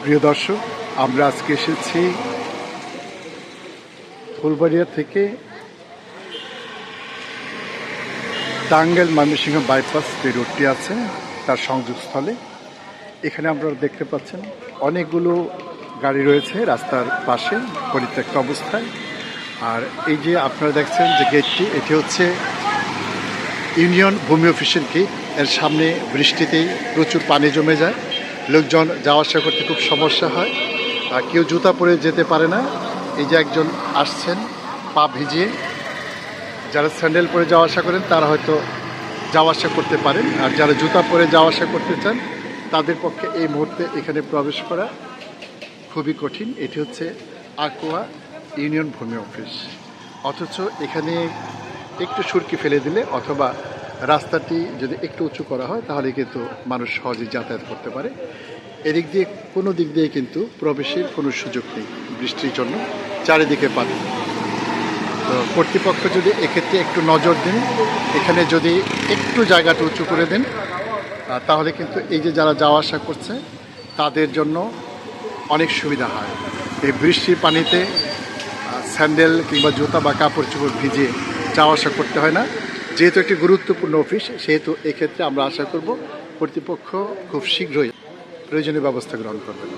প্রিয় দর্শক, আমরা আজকে এসেছি ফুলবাড়িয়া থেকে টাঙ্গাইল ময়মনসিংহ বাইপাস যে রোডটি আছে, তার সংযোগস্থলে। এখানে আপনারা দেখতে পাচ্ছেন অনেকগুলো গাড়ি রয়েছে রাস্তার পাশে, পরিত্যক্ত অবস্থায়। আর এই যে আপনারা দেখছেন যে গেটটি, এটি হচ্ছে ইউনিয়ন ভূমি অফিসের গেট। এর সামনে বৃষ্টিতেই প্রচুর পানি জমে যায়। লোকজন যাওয়া আসা করতে খুব সমস্যা হয়। আর কেউ জুতা পরে যেতে পারে না। এই যে একজন আসছেন, পা ভিজিয়ে, যারা স্যান্ডেল পরে যাওয়া আসা করেন, তারা হয়তো যাওয়া আসা করতে পারেন। আর যারা জুতা পরে যাওয়া আসা করতে চান, তাদের পক্ষে এই মুহূর্তে এখানে প্রবেশ করা খুবই কঠিন। এটি হচ্ছে আকুয়া ইউনিয়ন ভূমি অফিস। অথচ এখানে একটু সুরকি ফেলে দিলে অথবা রাস্তাটি যদি একটু উঁচু করা হয়, তাহলে কিন্তু মানুষ সহজেই যাতায়াত করতে পারে। এদিক দিয়ে, কোনো দিক দিয়ে কিন্তু প্রবেশের কোনো সুযোগ নেই বৃষ্টির জন্য, চারিদিকে পানি তো কর্তৃপক্ষ যদি এক্ষেত্রে একটু নজর দিন, এখানে যদি একটু জায়গাটা উঁচু করে দেন তাহলে কিন্তু এই যে যারা যাওয়া আসা করছে, তাদের জন্য অনেক সুবিধা হয়। এই বৃষ্টির পানিতে স্যান্ডেল কিংবা জুতা বা কাপড় চোপড় ভিজে যাওয়া আসা করতে হয় না। যেহেতু একটি গুরুত্বপূর্ণ অফিস, সেহেতু এক্ষেত্রে আমরা আশা করব কর্তৃপক্ষ খুব শীঘ্রই প্রয়োজনীয় ব্যবস্থা গ্রহণ করবেন।